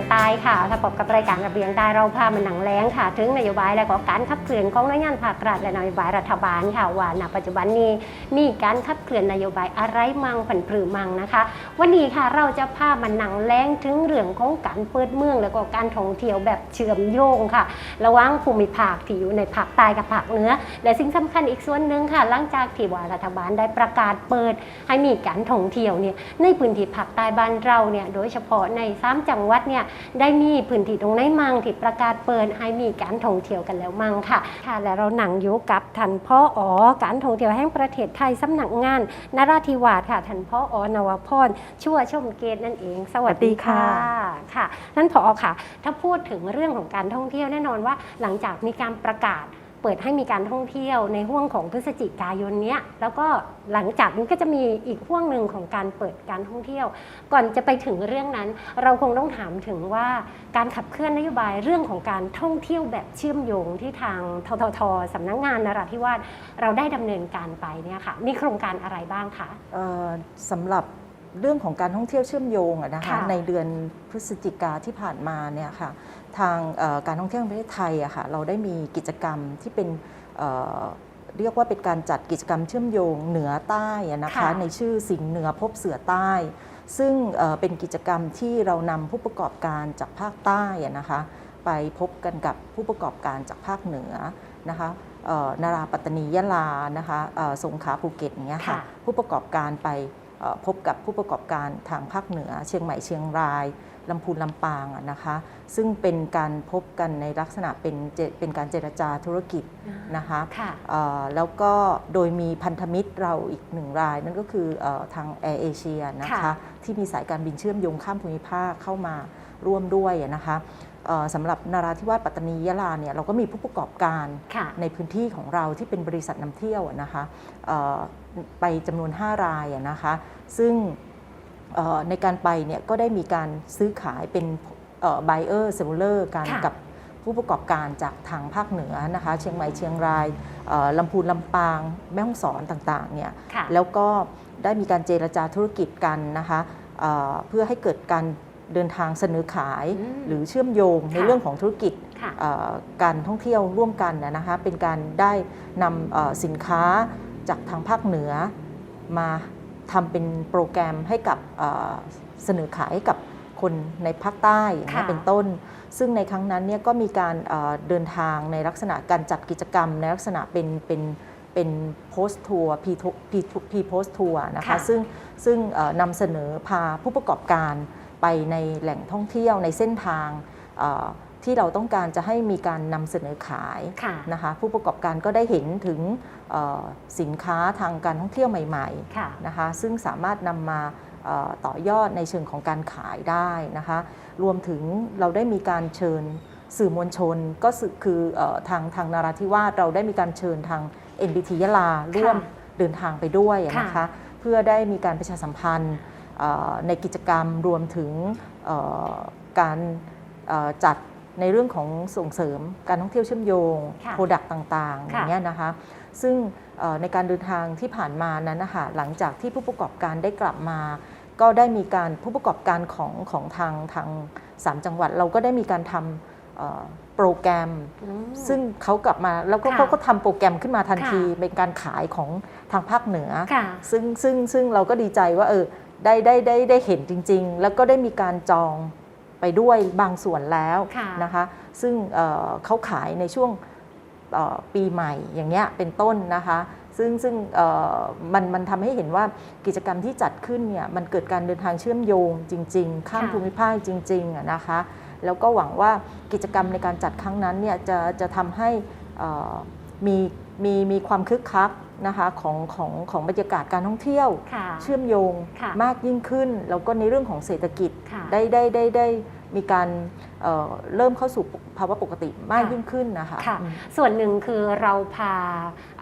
รายกายงใต้ค่ะ ถ้าพบกับรายการระเบียงใต้เราพามันหนังแรงค่ะ ถึงนโยบายและก็การขับเคลื่อนของหน่วยงานภาครัฐและนโยบายรัฐบาลค่ะว่าณปัจจุบันนี้มีการขับเคลื่อนนโยบายอะไรมั่งผันปรือมั่งนะคะ วันนี้ค่ะเราจะพามันหนังแรงถึงเรื่องของการเปิดเมือง และก็การท่องเที่ยวแบบเชื่อมโยงค่ะ ระหว่างภูมิภาคที่อยู่ในภาคใต้กับภาคเหนือและสิ่งสำคัญอีกส่วนหนึ่งค่ะ หลังจากที่ว่ารัฐบาลได้ประกาศเปิด ให้มีการท่องเที่ยวเนี่ยในพื้นที่ภาคใต้บ้านเราเนี่ยโดยเฉพาะในสามจังหวัดเนี่ยได้มีพื้นที่ตรงไหนมั่งที่ประกาศเปิดให้มีการท่องเที่ยวกันแล้วมั่งค่ะ ค่ะ และเราหนังอยู่กับท่านพ่ออ๋อการท่องเที่ยวแห่งประเทศไทยสำนักงานนราธิวาสค่ะท่านพ่ออ๋อนวพรชั่วชมเกตนั่นเอง สวัสดีค่ะค่ะค่ะท่านผอค่ะ ถ้าพูดถึงเรื่องของการท่องเที่ยวแน่นอนว่าหลังจากมีการประกาศ เปิดให้มีการท่องเที่ยวในห่วงของพฤศจิกายนเนี้ยแล้วก็หลังจากนี้ก็จะมีอีกห่วงหนึ่งของการเปิดการท่องเที่ยว ก่อนจะไปถึงเรื่องนั้น เราคงต้องถามถึงว่าการขับเคลื่อนนโยบายเรื่องของการท่องเที่ยวแบบเชื่อมโยงที่ทางทททสำนักงานนราธิวาสเราได้ดำเนินการไปเนี่ยค่ะมีโครงการอะไรบ้างคะเอ่อสำหรับเรื่องของการท่องเที่ยวเชื่อมโยงอะนะคะค่ะในเดือนพฤศจิกาที่ผ่านมาเนี่ยค่ะ ทางเอ่อการท่องเที่ยวแห่งประเทศไทยอะค่ะเราได้มีกิจกรรมที่เป็นเอ่อเรียกว่าเป็นการจัดกิจกรรมเชื่อมโยงเหนือใต้อะนะคะค่ะในชื่อสิงห์เหนือพบเสือใต้ ซึ่งเอ่อเป็นกิจกรรมที่เรานำผู้ประกอบการจากภาคใต้อะนะคะไปพบกันกับผู้ประกอบการจากภาคเหนือนะคะเอ่อนาราปัตตานียะลานะคะเอ่อสงขลาภูเก็ตอย่างเงี้ยค่ะค่ะผู้ประกอบการไปเอ่อพบกับผู้ประกอบการทางภาคเหนือ เชียงใหม่เชียงราย ลำพูนลำปางอะนะคะ ซึ่งเป็นการพบกันในลักษณะเป็นเจเป็นการเจรจาธุรกิจนะคะค่ะเอ่อแล้วก็โดยมีพันธมิตรเราอีกหนึ่งราย นั่นก็คือเออทางแอร์เอเชียนะคะค่ะที่มีสายการบินเชื่อมโยงข้ามภูมิภาคเข้ามาร่วมด้วยอะนะคะเอ่อสำหรับนาราธิวาสปัตตานียะลาเนี่ยเราก็มีผู้ประกอบการค่ะในพื้นที่ของเราที่เป็นบริษัทนำเที่ยวอะนะคะเอ่อไปจำนวน 5 รายอะนะคะ ซึ่งเอ่อ ในการไปเนี่ยก็ได้มีการซื้อขายเป็นเอ่อ buyer seller กันค่ะกับผู้ประกอบการจากทางภาคเหนือนะคะเชียงใหม่เชียงรายเอ่อลำพูนลำปาง แม่ฮ่องสอนต่างๆเนี่ยค่ะแล้วก็ได้มีการเจรจาธุรกิจกันนะคะเอ่อเพื่อให้เกิดการเดินทางเสนอขายอืมหรือเชื่อมโยงในค่ะเรื่องของธุรกิจค่ะเอ่อการท่องเที่ยวร่วมกันนะนะคะเป็นการได้นำเอ่อสินค้าจากทางภาคเหนือมา ทำเป็นโปรแกรมให้กับเอ่อเสนอขายให้กับคนในภาคใต้อย่างเงี้ยค่ะเป็นต้น ซึ่งในครั้งนั้นเนี่ยก็มีการเอ่อเดินทางในลักษณะการจัดกิจกรรม ในลักษณะเป็นเป็นเป็นโพสทัวร์พีพีโพสทัวร์นะคะค่ะซึ่งซึ่งเอ่อนำเสนอพาผู้ประกอบการไปในแหล่งท่องเที่ยวในเส้นทางเอ่อ ที่เราต้องการจะให้มีการนำเสนอขายค่ะนะคะผู้ประกอบการก็ได้เห็นถึงเอ่อสินค้าทางการท่องเที่ยวใหม่ค่ะๆนะคะซึ่งสามารถนำมาเอ่อต่อยอดในเชิงของการขายได้นะคะรวมถึงเราได้มีการเชิญสื่อมวลชนก็สื่อคือเออทางทางนาราธิวาสเราได้มีการเชิญทาง NBT ยะลาร่วมเดินทางไปด้วยนะค่ะคะเพื่อได้มีการประชาสัมพันธ์เอ่อในกิจกรรมรวมถึงเอ่อการเอ่อจัด ในเรื่องของส่งเสริมการท่องเที่ยวเชื่อมโยงค่ะโปรดักต์ต่างๆอค่ะย่างเงี้ยนะคะ ซึ่งเอ่อในการเดินทางที่ผ่านมานั้นนะคะหลังจากที่ผู้ประกอบการได้กลับมา ก็ได้มีการผู้ประกอบการของของทางทางสามจังหวัด เราก็ได้มีการทำเอ่อโปรแกรมอืมซึ่งเขากลับมาแล้วก็ค่ะเขาก็ทำโปรแกรมขึ้นมาทันค่ะทีเป็นการขายของทางภาคเหนือค่ะซึ่งซึ่งซึ่งเราก็ดีใจว่าเออได้ได้ได้ได้เห็นจริง ๆ แล้วก็ได้มีการจอง ไปด้วยบางส่วนแล้วค่ะนะคะ ซึ่งเอ่อเขาขายในช่วงเอ่อปีใหม่อย่างเงี้ยเป็นต้นนะคะ ซึ่งซึ่งเอ่อมันมันทำให้เห็นว่ากิจกรรมที่จัดขึ้นเนี่ยมันเกิดการเดินทางเชื่อมโยงจริง ๆ ข้ามค่ะภูมิภาคจริงๆอะนะคะ แล้วก็หวังว่ากิจกรรมในการจัดครั้งนั้นเนี่ยจะจะทำให้เอ่อมีมีมีความคึกคัก นะคะของของของบรรยากาศการท่องเที่ยวค่ะเชื่อมโยงค่ะมากยิ่งขึ้น แล้วก็ในเรื่องของเศรษฐกิจค่ะได้ได้ได้ได้มีการเอ่อเริ่มเข้าสู่ภาวะปกติมากค่ะยิ่งขึ้นนะคะค่ะอืมส่วนหนึ่งคือเราพา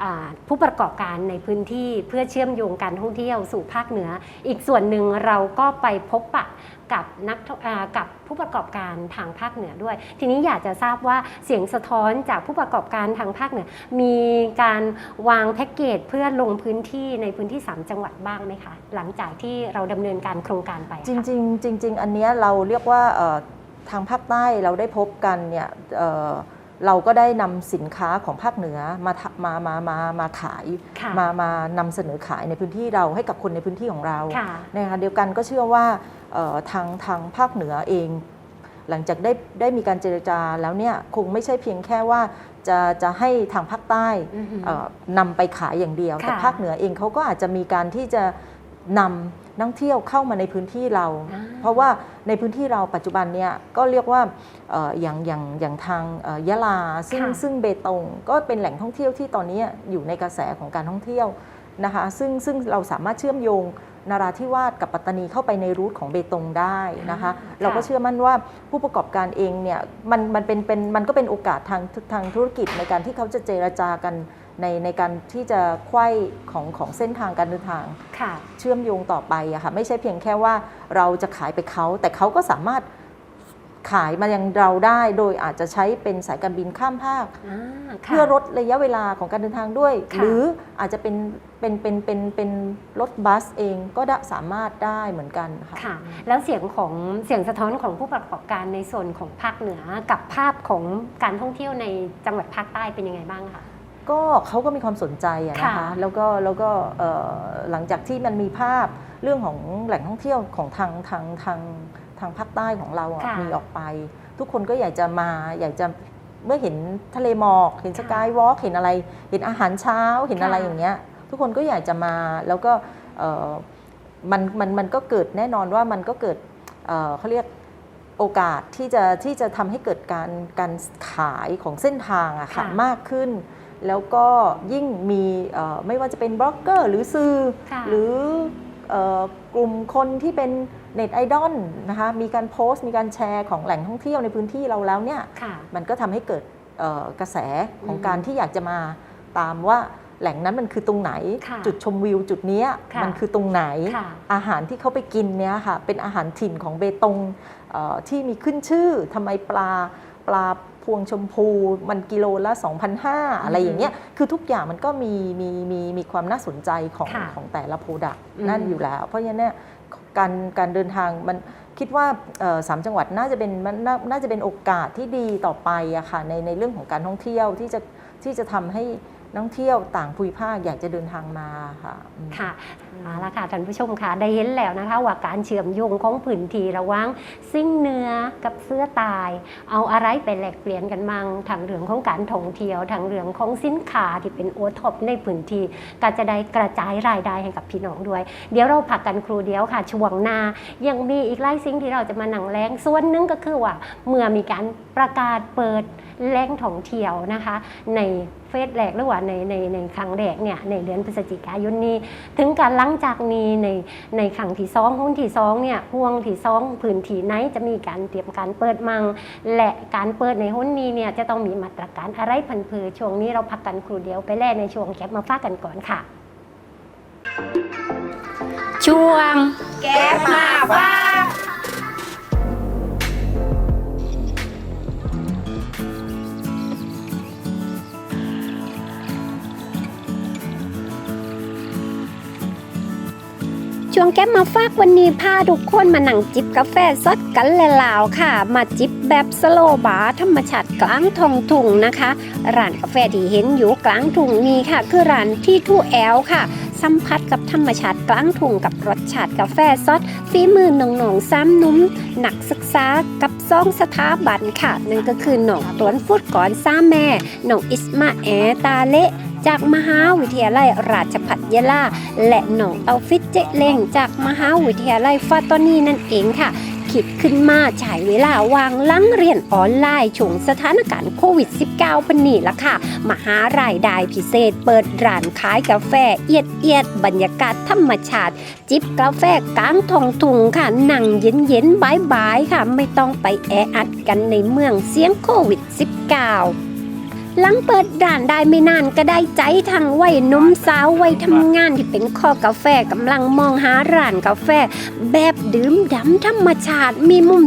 อ่าผู้ประกอบการในพื้นที่เพื่อเชื่อมโยงการท่องเที่ยวสู่ภาคเหนือ อีกส่วนหนึ่งเราก็ไปพบปะ กับนักท่องอ่ากับผู้ประกอบการทางภาคเหนือด้วย ทีนี้อยากจะทราบว่าเสียงสะท้อนจากผู้ประกอบการทางภาคเหนือ มีการวางแพ็กเกจเพื่อลงพื้นที่ในพื้นที่ 3 จังหวัดบ้างไหมคะ หลังจากที่เราดำเนินการโครงการไปจค่ะริงๆจริงๆอันเนี้ยเราเรียกว่าเอ่อทางภาคใต้เราได้พบกันเนี่ยเอ่อเราก็ได้นำสินค้าของภาคเหนือมาทำมามามามาขายค่ะมามานำเสนอขายในพื้นที่เราให้กับคนในพื้นที่ของเราค่ะนะคะเดียวกันก็เชื่อว่าเอ่อ ทางทางภาคเหนือเอง หลังจากได้ได้มีการเจรจาแล้วเนี่ยคงไม่ใช่เพียงแค่ว่าจะจะให้ทางภาคใต้อือหือเอ่อนำไปขายอย่างเดียวค่ะแต่ภาคเหนือเองเขาก็อาจจะมีการที่จะนำนักท่องเที่ยวเข้ามาในพื้นที่เราอ่าเพราะว่าในพื้นที่เราปัจจุบันเนี่ยก็เรียกว่าเอ่ออย่างอย่างอย่างทางเอ่อยะลาซึ่งค่ะซึ่งเบตงก็เป็นแหล่งท่องเที่ยวที่ตอนนี้อยู่ในกระแสของการท่องเที่ยวนะคะซึ่งซึ่งเราสามารถเชื่อมโยง นาราธิวาสกับปัตตานีเข้าไปในรูทของเบตงได้นะคะอ่าเราก็ค่ะเชื่อมั่นว่าผู้ประกอบการเองเนี่ยมันมันเป็นเป็นมันก็เป็นโอกาสทางทางธุรกิจในการที่เขาจะเจรจากันในในการที่จะไขว้ของของเส้นทางการเดินทางค่ะเชื่อมโยงต่อไปอะค่ะไม่ใช่เพียงแค่ว่าเราจะขายไปเขาแต่เขาก็สามารถขายมายังเราได้โดยอาจจะใช้เป็นสายการบินข้ามภาคอ่าค่ะเพื่อลดระยะเวลาของการเดินทางด้วยค่ะหรืออาจจะเป็น เป็นเป็นเป็นเป็นรถบัสเองก็ได้สามารถได้เหมือนกันค่ะค่ะ แล้วเสียงของเสียงสะท้อนของผู้ประกอบการในส่วนของภาคเหนือกับภาพของการท่องเที่ยวในจังหวัดภาคใต้เป็นยังไงบ้างคะก็เขาก็มีความสนใจอะนะคะค่ะแล้วก็แล้วก็เอ่อหลังจากที่มันมีภาพเรื่องของแหล่งท่องเที่ยวของทางทางทางทางภาคใต้ของเราอะค่ะมีออกไป ทุกคนก็อยากจะมาอยากจะเมื่อเห็นทะเลหมอก เห็นสค่ะกายวอล์กเห็นอะไร เห็นอาหารเช้าเห็นอะไรค่ะอย่างเงี้ย ทุกคนก็อยากจะมาแล้วก็เอ่อมันมันมันก็เกิดแน่นอนว่ามันก็เกิดเอ่อเขาเรียกโอกาสที่จะที่จะทำให้เกิดการการขายของเส้นทางอะค่ะค่ะมากขึ้น แล้วก็ยิ่งมีเอ่อไม่ว่าจะเป็นบล็อกเกอร์หรือสื่อค่ะหรือเอ่อกลุ่มคนที่เป็นเน็ตไอดอลนะคะมีการโพสต์ มีการแชร์ของแหล่งท่องเที่ยวในพื้นที่เราแล้วเนี่ยค่ะมันก็ทำให้เกิดเอ่อกระแสของอืมการที่อยากจะมาตามว่า แหล่งนั้นมันคือตรงไหนค่ะจุดชมวิวจุดเนี้ยค่ะมันคือตรงไหนค่ะอาหารที่เขาไปกินเนี่ยค่ะเป็นอาหารถิ่นของเบตงเอ่อที่มีขึ้นชื่อทำไมปลาปลาพวงชมพู มันกิโลละ 2,500 อะไรอย่างเงี้ยคือทุกอย่างมันก็มีมีมีมีความน่าสนใจของค่ะของแต่ละโปรดักต์อืมนั่นอยู่แล้ว เพราะฉะนั้นเนี่ยการการเดินทางมันคิดว่าเอ่อสามจังหวัดน่าจะเป็นมันน่าน่าจะเป็นโอกาสที่ดีต่อไปอะค่ะในในเรื่องของการท่องเที่ยวที่จะที่จะทำให้ นักท่องเที่ยวต่างภูมิภาคอยากจะเดินทางมาค่ะ ค่ะ เอาละค่ะท่านผู้ชมค่ะได้เห็นแล้วนะคะว่าการเชื่อมโยงของพื้นทีระหว่างซิ่งเนื้อกับเสื้อตาย เอาอะไรไปแลกเปลี่ยนกันมั่งทางเรื่องของการท่องเที่ยวทางเรื่องของสินค้าที่เป็นโอท็อปในพื้นทีก็จะได้กระจายรายได้ให้กับพี่น้องด้วย เดี๋ยวเราพักกันครูเดียวค่ะช่วงหน้ายังมีอีกหลายสิ่งที่เราจะมาหนังแรงส่วนหนึ่งก็คือว่าเมื่อมีการประกาศเปิดแหล่งท่องเที่ยวนะคะ ในเฟสแรกหรือว่าในในในครั้งแรกเนี่ยในเดือนพฤศจิกายนนี้ ถึงการลังงจากนี้ในในขังที่สองหุ้นที่สองเนี่ยห่วงที่สองพื้นที่ไหนจะมีการเตรียมการเปิดมัง และการเปิดในหุ้นนี้เนี่ยจะต้องมีมาตรการอะไรพันพือช่วงนี้เราพักกันครูเดียวไปแล่ในช่วงแคปมาฟากกันก่อนค่ะ ช่วงแก๊ปมาว่า ช่วงแก้มมาฝากวันนี้พาทุกคนมาหนังจิบกาแฟสดกันและลาวค่ะ มาจิบแบบสโลว์บาร์ธรรมชาติกลางทองถุงนะคะ ร้านกาแฟที่เห็นอยู่กลางถุงนี้ค่ะ คือร้านที่ทูแอลค่ะ สัมผัสกับธรรมชาติกลางถุงกับรสชาติกาแฟสดฝีมือหนองๆซ้ำนุ่มหนักศึกษากับซองสถาบันค่ะ นั่นก็คือหนองตวนฟุตก่อนซ้าแม่หนองอิสมาแอตาเละ จากมหาวิทยาลัยราชภัฏยะลา และหนองเตาฟิตเจเล่งจากมหาวิทยาลัยฟาตอนีนั่นเองค่ะคิดขึ้นมาใช้เวลาวางลังเรียนออนไลน์ช่วงสถานการณ์โควิด -19 พันนี่ละค่ะ มหารายได้พิเศษ เปิดร้านขายกาแฟเอียดเอียดบรรยากาศธรรมชาติ จิบกาแฟกลางทองถุงค่ะ นั่งเย็นเย็นบายบายค่ะ ไม่ต้องไปแออัดกันในเมืองเสียงโควิด -19 หลังเปิดร้านได้ไม่นานก็ได้ใจทางวัยนุ่มสาววัยทำงานที่เป็นคอกาแฟกำลังมองหาร้านกาแฟ แบบดื่มด่ำธรรมชาติมีมุม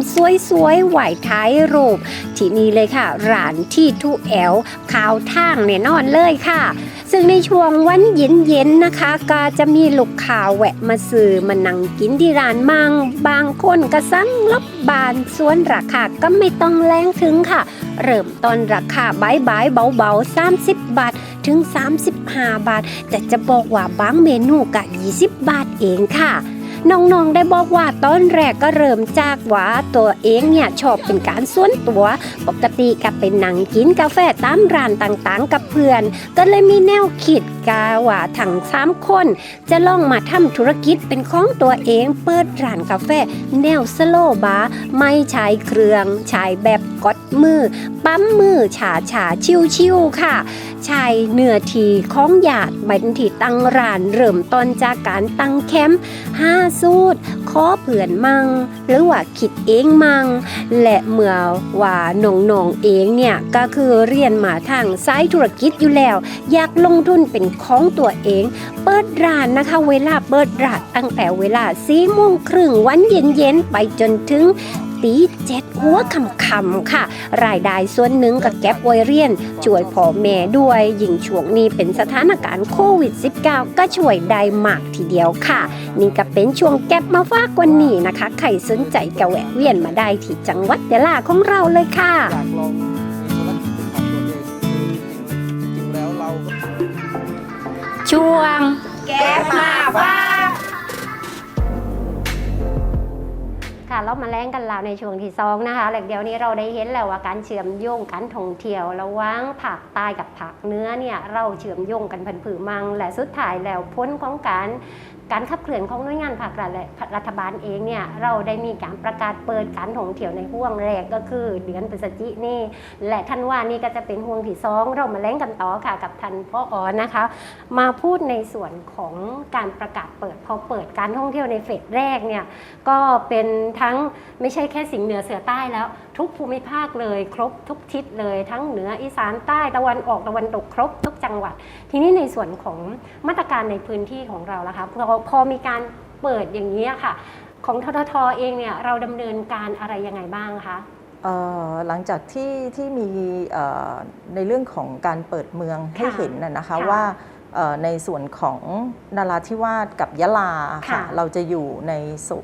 สวยๆไหวท้ายรูปที่นี่เลยค่ะร้านที่ทูแอลขาวทางแน่นอนเลยค่ะ ซึ่งในช่วงวันเย็นๆนะคะ ก็จะมีลูกค้าแวะมาซื้อมานั่งกินที่ร้านมังบางคนก็สั่งลบบานส่วนราคาก็ไม่ต้องแรงถึงค่ะ เริ่มต้นราคาบายบายๆเบาๆ 30 บาทถึง 35 บาท แต่จะบอกว่าบางเมนูก็20 บาทเองค่ะ น้องๆได้บอกว่าตอนแรกก็เริ่มจากว่าตัวเองเนี่ยชอบเป็นการส่วนตัว ปกติก็เป็นนั่งกินกาแฟตามร้านต่างๆ กับเพื่อน ก็เลยมีแนวคิดกาว่าทั้งสามคนจะลองมาทำธุรกิจเป็นของตัวเองเปิดร้านกาแฟแนวสโลบาร์ไม่ใช้เครื่องใช้แบบกดมือ ปั๊มมือฉาฉาชิวชิวค่ะใช้เนื้อทีของหยาดบันทีตั้งร้านเริ่มต้นจากการตั้งแคมป์ห้าสูตรขอเผื่อนมัง หรือว่าคิดเองมัง และเมื่อว่าน้องๆเองเนี่ยก็คือเรียนมาทางสายธุรกิจอยู่แล้ว อยากลงทุนเป็นของตัวเอง เปิดร้านนะคะ เวลาเปิดร้านตั้งแต่เวลาสี่โมงครึ่งวันเย็นๆไปจนถึงตีเจ็ดหัวคำๆค่ะ รายได้ส่วนหนึ่งก็เก็บไวเรียน ช่วยพ่อแม่ด้วยยิ่งช่วงนี้เป็นสถานการณ์โควิด -19 ก็ช่วยได้มากทีเดียวค่ะ นี่ก็เป็นช่วงแก็บมาฝากวันนี้นะคะ ใครสนใจก็แวะเวียนมาได้ที่จังหวัดยะลาของเราเลยค่ะ ช่วง แกมาบ้างค่ะเรามาแล้งกันแล้วในช่วงที่สองนะคะแล้วเดี๋ยวนี้เราได้เห็นแล้วว่าการเชื่อมโยงการท่องเที่ยวระหว่างผักใต้กับผักเนื้อเนี่ยเราเชื่อมโยงกันพันผือมัง และสุดท้ายแล้วพ้นของการ การขับเคลื่อนของหน่วยงานภาครัฐและรัฐบาลเองเนี่ยเราได้มีการประกาศเปิดการท่องเที่ยวในห่วงแรกก็คือเดือนพฤศจิกนี่และท่านว่านี่ก็จะเป็นห่วงที่สองเรามาแล้งกันต่อค่ะกับท่านพ่อออนะคะ มาพูดในส่วนของการประกาศเปิดพอเปิดการท่องเที่ยวในเฟสแรกเนี่ยก็เป็นทั้งไม่ใช่แค่สิงห์เหนือเสือใต้แล้ว ทุกภูมิภาคเลย ครบทุกทิศเลย ทั้งเหนืออีสานใต้ตะวันออกตะวันตกครบทุกจังหวัด ทีนี้ในส่วนของมาตรการในพื้นที่ของเราล่ะคะพอพอมีการเปิดอย่างนี้ยค่ะ ของทททเองเนี่ยเราดำเนินการอะไรยังไงบ้างคะเอ่อหลังจากที่ที่มีเอ่อในเรื่องของการเปิดเมืองให้ค่ะเห็นนะนะคะค่ะว่าเอ่อในส่วนของนาราธิวาสกับยะลาค่ะค่ะเราจะอยู่ในสุ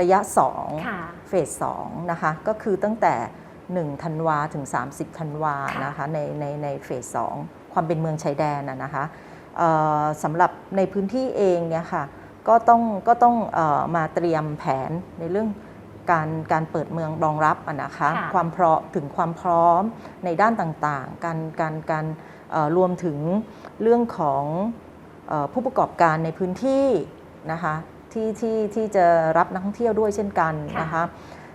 ระยะ2ค่ะ เฟส2นะคะก็คือตั้งแต่ 1 ธันวาถึง 30 ธันวาค่ะนะคะในในในเฟส2ความเป็นเมืองชายแดนนะนะคะเอ่อสำหรับในพื้นที่เองเนี่ยค่ะก็ต้องก็ต้องเออมาเตรียมแผนในเรื่องการการเปิดเมืองรองรับอะนะคะค่ะความพร้อมถึงความพร้อมในด้านต่างๆ การการการเอ่อรวมถึงเรื่องของเออผู้ประกอบการในพื้นที่นะคะ ที่ที่ที่จะรับนักท่องเที่ยวด้วยเช่นกันนะคะ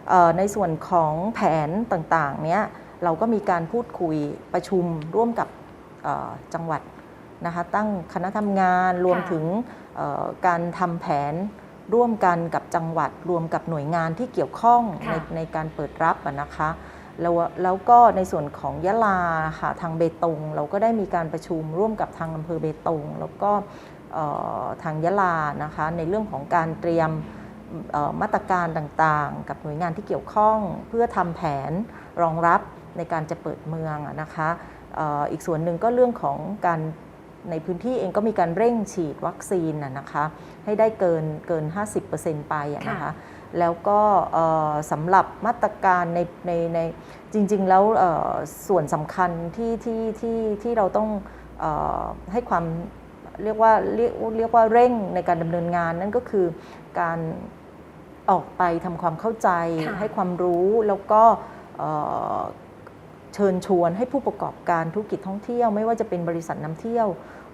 เอ่อในส่วนของแผนต่างๆเนี้ยเราก็มีการพูดคุยประชุมร่วมกับเอ่อจังหวัดนะคะตั้งคณะทำงานรวมถึงเอ่อการทำแผนร่วมกันกับจังหวัดรวมกับหน่วยงานที่เกี่ยวข้องค่ะในในการเปิดรับอะนะคะแล้วแล้วก็ในส่วนของยะลาค่ะทางเบตง เราก็ได้มีการประชุมร่วมกับทางอำเภอเบตง แล้วก็เอ่อ ทางยะลานะคะในเรื่องของการเตรียมเอ่อมาตรการต่างๆ กับหน่วยงานที่เกี่ยวข้องเพื่อทำแผนรองรับในการจะเปิดเมืองอะนะคะเอ่ออีกส่วนหนึ่งก็เรื่องของการในพื้นที่เองก็มีการเร่งฉีดวัคซีนนะนะคะให้ได้เกินเกิน 50%ไปอะนะคะแล้วก็เอ่อสำหรับมาตรการในในในจริง ๆ แล้วเอ่อส่วนสำคัญที่ที่ที่ที่เราต้องเออให้ความ เรียกว่าเรียกเรียกว่าเร่งในการดำเนินงานนั่นก็คือการออกไปทำความเข้าใจค่ะให้ความรู้แล้วก็เอ่อเชิญชวนให้ผู้ประกอบการธุรกิจท่องเที่ยว ไม่ว่าจะเป็นบริษัทนำเที่ยว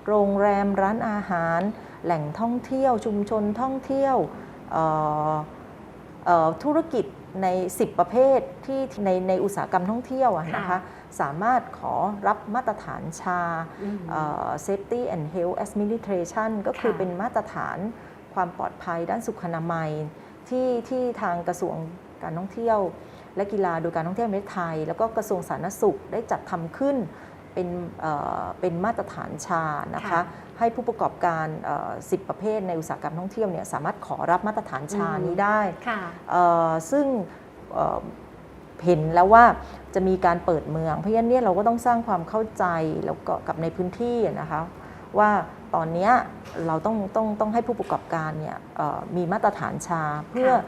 โรงแรมร้านอาหาร แหล่งท่องเที่ยว ชุมชนท่องเที่ยวเอ่อเอ่อธุรกิจใน 10 ประเภทที่ในในอุตสาหกรรมท่องเที่ยวอะนะคะค่ะ สามารถขอรับมาตรฐานชาอืมเอ่อ Safety and Health Administration ก็คือค่ะเป็นมาตรฐานความปลอดภัยด้านสุขอนามัย ที่ที่ทางกระทรวงการท่องเที่ยว และกีฬาโดยการท่องเที่ยวแห่งประเทศไทย แล้วก็กระทรวงสาธารณสุขได้จัดทำขึ้นเป็นเอ่อเป็นมาตรฐานชานะคะค่ะให้ผู้ประกอบการเอ่อ10 ประเภทในอุตสาหกรรมท่องเที่ยวเนี่ยสามารถขอรับมาตรฐานชาอืมนี้ได้ค่ะเอ่อซึ่ง เอ่อเห็นแล้วว่าจะมีการเปิดเมือง เพราะฉะนั้นเนี่ยเราก็ต้องสร้างความเข้าใจแล้วก็กับในพื้นที่อะนะคะว่าตอนเนี้ยเราต้องต้องต้องให้ผู้ประกอบการเนี่ยเอ่อมีมาตรฐานชาเพื่อค่ะ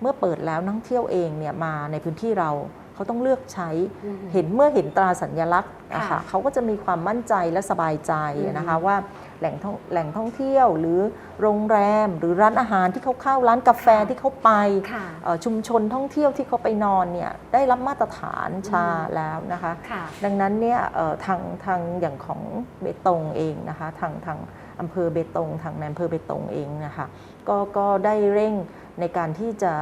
เมื่อเปิดแล้วนักท่องเที่ยวเองเนี่ยมาในพื้นที่เราเขาต้องเลือกใช้อืมเห็นเมื่อเห็นตราสัญลักษณ์นะค่ะคะเขาก็จะมีความมั่นใจและสบายใจนะคะว่า แหล่งท่องแหล่งท่องเที่ยว หรือโรงแรม หรือร้านอาหารที่เขาเข้าร้านกาแฟที่เขาไปค่ะเอ่อชุมชนท่องเที่ยวที่เขาไปนอนเนี่ยได้รับมาตรฐานชาอืมแล้วนะคะค่ะดังนั้นเนี่ยเอ่อทางทางอย่างของเบตงเองนะคะทางทางอำเภอเบตงทางในอำเภอเบตงเองนะคะก็ก็ได้เร่งในการที่จะ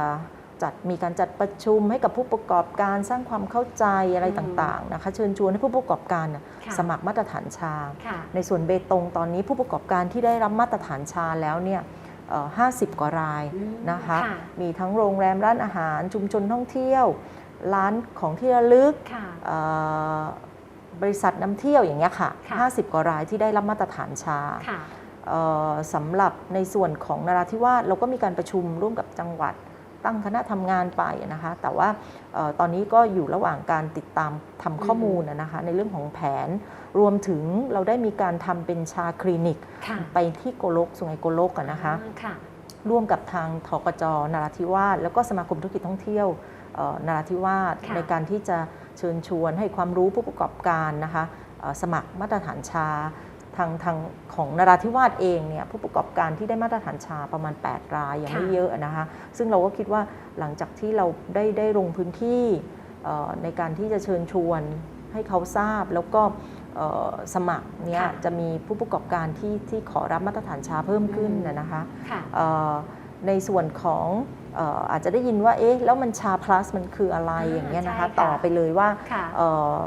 จัดมีการจัดประชุมให้กับผู้ประกอบการสร้างความเข้าใจอะไรอืมต่างๆนะคะเชิญชวนให้ผู้ประกอบการน่ะค่ะสมัครมาตรฐานชาค่ะในส่วนเบตงตอนนี้ผู้ประกอบการที่ได้รับมาตรฐานชาแล้วเนี่ยเอ่อ50 กว่ารายอืมนะคะค่ะมีทั้งโรงแรมร้านอาหารชุมชนท่องเที่ยว ร้านของที่ระลึกค่ะเอ่อบริษัทนำเที่ยวอย่างเงี้ยค่ะค่ะ50 กว่ารายที่ได้รับมาตรฐานชาค่ะเอ่อสำหรับในส่วนของนราธิวาสเราก็มีการประชุมร่วมกับจังหวัด ตั้งคณะทำงานไปนะคะ แต่ว่าเอ่อตอนนี้ก็อยู่ระหว่างการติดตามทำข้อมูลนะนะคะในเรื่องของแผน รวมถึงเราได้มีการทำเป็นชาคลินิกค่ะไปที่โกลกสุไหงโกลกอะนะคะอ่าค่ะร่วมกับทางทกจนราธิวาสแล้วก็สมาคมธุรกิจท่องเที่ยวเอ่อนราธิวาสค่ะในการที่จะเชิญชวนให้ความรู้ผู้ประกอบการนะคะเอ่อสมัครมาตรฐานชา ทางทางของนราธิวาสเองเนี่ยผู้ประกอบการที่ได้มาตรฐานชาประมาณ 8 รายยังไม่ค่ะเยอะนะคะซึ่งเราก็คิดว่าหลังจากที่เราได้ได้ลงพื้นที่เอ่อในการที่จะเชิญชวนให้เขาทราบแล้วก็เอ่อสมัครเนี่ยค่ะจะมีผู้ประกอบการที่ที่ขอรับมาตรฐานชาเพิ่มขึ้นอืมนะนะคะค่ะเอ่อในส่วนของเอ่ออาจจะได้ยินว่าเอ๊ะแล้วมันชา plus มันคืออะไรอ่าอย่างเงี้ยนะคะใช่ค่ะต่อไปเลยว่าค่ะเอ่อ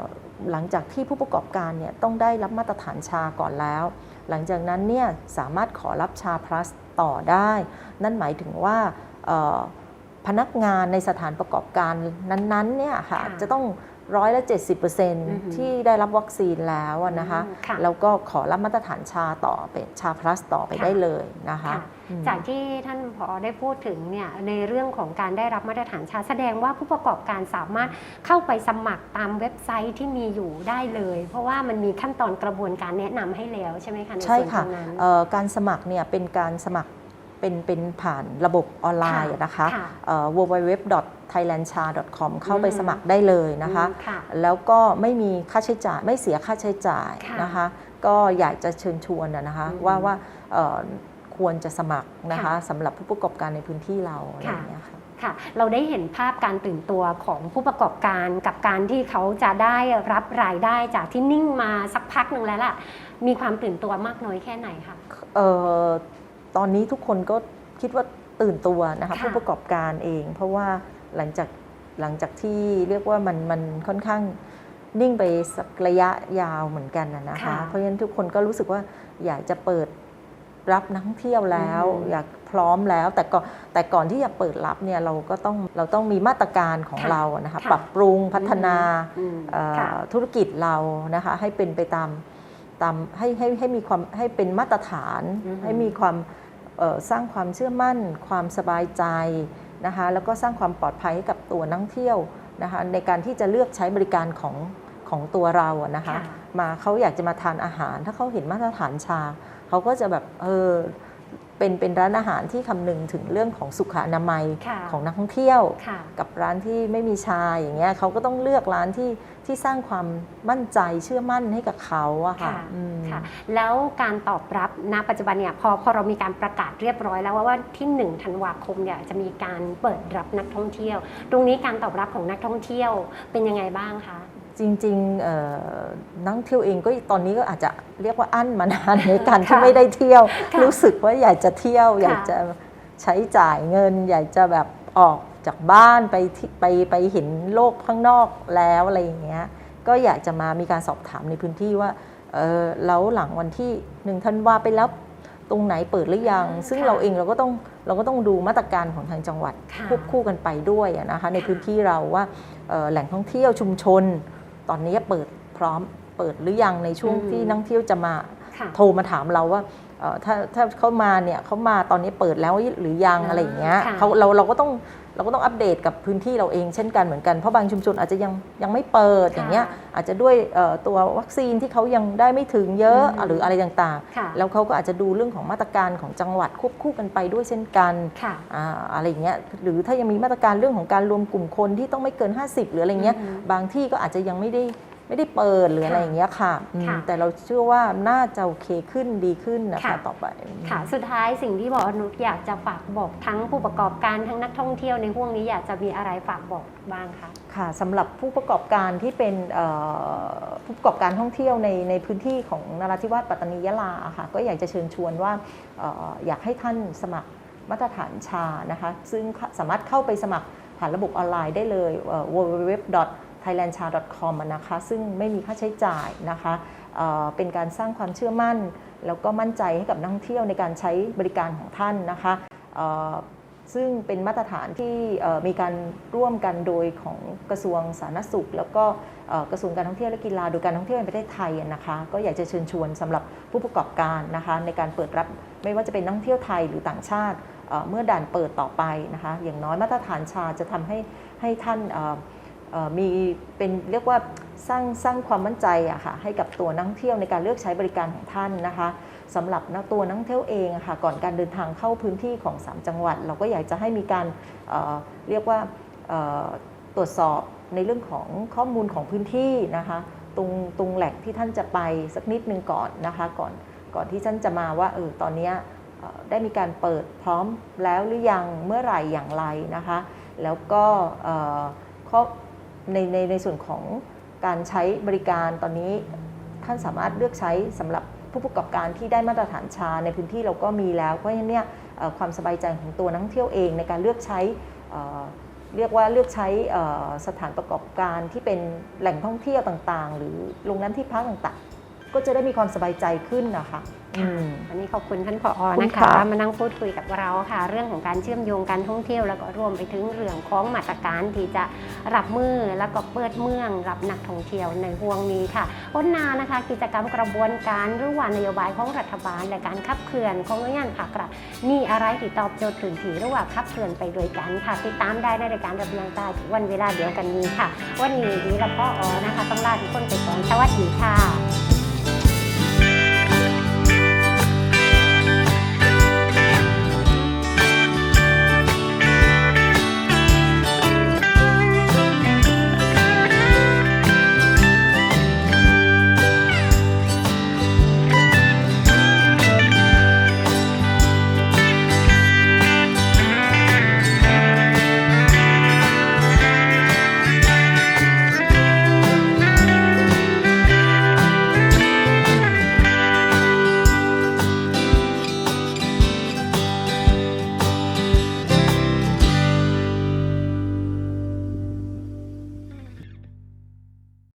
หลังจากที่ผู้ประกอบการเนี่ยต้องได้รับมาตรฐานชาก่อนแล้ว หลังจากนั้นเนี่ยสามารถขอรับชา plus ต่อได้ นั่นหมายถึงว่าเอ่อพนักงานในสถานประกอบการนั้นๆเนี่ยค่ะค่ะจะต้อง ร้อยละอฮึ70%ที่ได้รับวัคซีนแล้วอะนะคะอืมค่ะแล้วก็ขอรับมาตรฐานชาต่อเป็นชา plus ต่อไปค่ะได้เลยนะคะค่ะอืมจากที่ท่านผอได้พูดถึงเนี่ยในเรื่องของการได้รับมาตรฐานชาแสดงว่าผู้ประกอบการสามารถเข้าไปสมัครตามเว็บไซต์ที่มีอยู่ได้เลย เพราะว่ามันมีขั้นตอนกระบวนการแนะนำให้แล้วใช่ไหมคะในใช่ส่วนตค่ะรงนั้นเอ่อการสมัครเนี่ยเป็นการสมัครเป็นเป็นผ่านระบบออนไลน์ค่ะนะคะค่ะเอ่อ www.thailandcha.com เข้าไปอืมสมัครได้เลยนะคะอืมค่ะ แล้วก็ไม่มีค่าใช้จ่ายไม่เสียค่าใช้จ่ายค่ะนะคะ ก็อยากจะเชิญชวนนะนะคะ อืมว่าว่าเอ่อควรจะสมัครนะคะค่ะสำหรับผู้ประกอบการในพื้นที่เราอะไรอย่างเงี้ยค่ะ ค่ะ เราได้เห็นภาพการตื่นตัวของผู้ประกอบการกับการที่เขาจะได้รับรายได้จากที่นิ่งมาสักพักหนึ่งแล้วล่ะ มีความตื่นตัวมากน้อยแค่ไหนคะ เอ่อตอนนี้ทุกคนก็คิดว่าตื่นตัวนะคะค่ะผู้ประกอบการเอง เพราะว่า หลังจากหลังจากที่เรียกว่ามันมันค่อนข้างนิ่งไปสักระยะยาวเหมือนกันนะนะคะค่ะเพราะฉะนั้นทุกคนก็รู้สึกว่าอยากจะเปิดรับนักท่องเที่ยวแล้วอืมอยากพร้อมแล้วแต่ก็แต่ก่อนที่จะเปิดรับเนี่ยเราก็ต้องเราต้องมีมาตรการของค่ะเรานะคะค่ะปรับปรุงพัฒนาอืมเอ่อค่ะธุรกิจเรานะคะให้เป็นไปตามตามให้ให้ให้มีความให้เป็นมาตรฐานอือฮึให้มีความเอ่อสร้างความเชื่อมั่น ความสบายใจ นะคะแล้วก็สร้างความปลอดภัยให้กับตัวนักท่องเที่ยวนะคะในการที่จะเลือกใช้บริการของของตัวเราอะนะคะค่ะมาเขาอยากจะมาทานอาหาร ถ้าเขาเห็นมาตรฐานชาเขาก็จะแบบเออ เป็นเป็นร้านอาหารที่คำนึงถึงเรื่องของสุขอนามัยค่ะของนักท่องเที่ยวค่ะกับร้านที่ไม่มีชาอย่างเงี้ยเขาก็ต้องเลือกร้านที่ที่สร้างความมั่นใจเชื่อมั่นให้กับเขาอะค่ะค่ะอืมค่ะ แล้วการตอบรับณปัจจุบันเนี่ยพอพอเรามีการประกาศเรียบร้อยแล้วว่าว่าที่1ธันวาคมเนี่ยจะมีการเปิดรับนักท่องเที่ยว ตรงนี้การตอบรับของนักท่องเที่ยวเป็นยังไงบ้างคะ จริงๆเอ่อนักท่องเที่ยวเองก็ตอนนี้ก็อาจจะเรียกว่าอั้นมานานในการที่ค่ะไม่ได้เที่ยวค่ะรู้สึกว่าอยากจะเที่ยวค่ะอยากจะใช้จ่ายเงิน อยากจะแบบออกจากบ้านไปที่ไปไปเห็นโลกข้างนอกแล้วอะไรอย่างเงี้ยก็อยากจะมามีการสอบถามในพื้นที่ว่าเออแล้วหลังวันที่หนึ่งธันวาไปแล้วตรงไหนเปิดหรือยัง ซึ่งค่ะเราเองเราก็ต้องเราก็ต้องดูมาตรการของทางจังหวัดค่ะควบคู่กันไปด้วยอะนะคะในค่ะพื้นที่เราว่าเอ่อแหล่งท่องเที่ยวชุมชน ตอนนี้เปิดพร้อมเปิดหรือยังในช่วงอืมที่นักท่องเที่ยวจะมาค่ะโทรมาถามเราว่าเอ่อถ้าถ้าเขามาเนี่ยเขามาตอนนี้เปิดแล้วหรือยังอ่าอะไรอย่างเงี้ยค่ะเขาเราเราก็ต้อง เราก็ต้องอัปเดตกับพื้นที่เราเองเช่นกันเหมือนกันเพราะบางชุมชนอาจจะยังยังไม่เปิดอย่างเงี้ยอาจจะด้วยเอ่อตัววัคซีนที่เขายังได้ไม่ถึงเยอะอืมหรืออะไรต่างค่ะๆแล้วเขาก็อาจจะดูเรื่องของมาตรการของจังหวัดควบคู่กันไปด้วยเช่นกันค่ะอ่าอะไรอย่างเงี้ยหรือถ้ายังมีมาตรการเรื่องของการรวมกลุ่มคนที่ต้องไม่เกิน 50 หรืออะไรเงี้ยอืมบางที่ก็อาจจะยังไม่ได้ ไม่ได้เปิดหรืออะไรอย่างเงี้ยค่ะอืมค่ะ แต่เราเชื่อว่าน่าจะโอเคขึ้นดีขึ้นนะคะค่ะต่อไปค่ะ สุดท้ายสิ่งที่บอกอนุชอยากจะฝากบอกทั้งผู้ประกอบการทั้งนักท่องเที่ยวในห่วงนี้อยากจะมีอะไรฝากบอกบ้างคะค่ะสำหรับผู้ประกอบการที่เป็นเอ่อผู้ประกอบการท่องเที่ยวในในพื้นที่ของนราธิวาสปัตตานียะลาอะค่ะก็อยากจะเชิญชวนว่าเอ่ออยากให้ท่านสมัครมาตรฐานชานะคะ ซึ่งสามารถเข้าไปสมัครผ่านระบบออนไลน์ได้เลยเอ่อ www.thailandcha.com อะนะคะ ซึ่งไม่มีค่าใช้จ่ายนะคะเเป็นการสร้างความเชื่อมั่น แล้วก็มั่นใจให้กับนักท่องเที่ยวในการใช้บริการของท่านนะคะซึ่งเป็นมาตรฐานที่มีการร่วมกันโดยของกระทรวงสาธารณสุข แล้วก็กระทรวงการท่องเที่ยวและกีฬาโดยการท่องเที่ยวแห่งประเทศไทยนะคะก็อยากจะเชิญชวนสำหรับผู้ประกอบการนะคะในการเปิดรับไม่ว่าจะเป็นนักท่องเที่ยวไทยหรือต่างชาติเมื่อด่านเปิดต่อไปนะคะอย่างน้อยมาตรฐานชาจะทำให้ให้ท่าน มีเป็นเรียกว่าสร้างสร้างความมั่นใจอะค่ะให้กับตัวนักท่องเที่ยวในการเลือกใช้บริการของท่านนะคะสำหรับนักตัวนักท่องเที่ยวเองอะค่ะก่อนการเดินทางเข้าพื้นที่ของ 3 จังหวัด เราก็อยากจะให้มีการเเรียกว่าตรวจสอบในเรื่องของข้อมูลของพื้นที่นะคะตรงตรงแหล่งที่ท่านจะไปสักนิดนึงก่อนนะคะก่อนก่อนที่ท่านจะมาว่าเออตอนนี้ได้มีการเปิดพร้อมแล้วหรือยังเมื่อไหร่อย่างไรนะคะ แล้วก็ข้อ ในในในส่วนของการใช้บริการตอนนี้ท่านสามารถเลือกใช้สำหรับผู้ประกอบการที่ได้มาตรฐานชาในพื้นที่เราก็มีแล้ว เพราะฉะนั้นเนี่ยความสบายใจของตัวนักท่องเที่ยวเองในการเลือกใช้เเรียกว่าเลือกใช้สถานประกอบการที่เป็นแหล่งท่องเที่ยวต่างๆ หรือโรงแรมที่พักต่างๆ ก็จะได้มีความสบายใจขึ้นนะคะอืม วันนี้ขอบคุณท่านผอขอบคุณนะคะค่ะ มานั่งพูดคุยกับเราค่ะ เรื่องของการเชื่อมโยงการท่องเที่ยว แล้วก็รวมไปถึงเรื่องของมาตรการที่จะรับมือแล้วก็เปิดเมืองรับนักท่องเที่ยวในห่วงนี้ค่ะพ้นนานะคะ กิจกรรมกระบวนการหรือว่านโยบายของรัฐบาล และการขับเคลื่อนของหน่วยงานภาครัฐมีอะไรที่ตอบโจทย์ถึงถีหรือว่าขับเคลื่อนไปด้วยกันค่ะติดตามได้ในรายการระเบียงใต้ทุกวันเวลาเดียวกันนี้ค่ะ วันนี้ดีและพ่อออนะคะต้องลาทุกคนไปก่อนสวัสดีค่ะ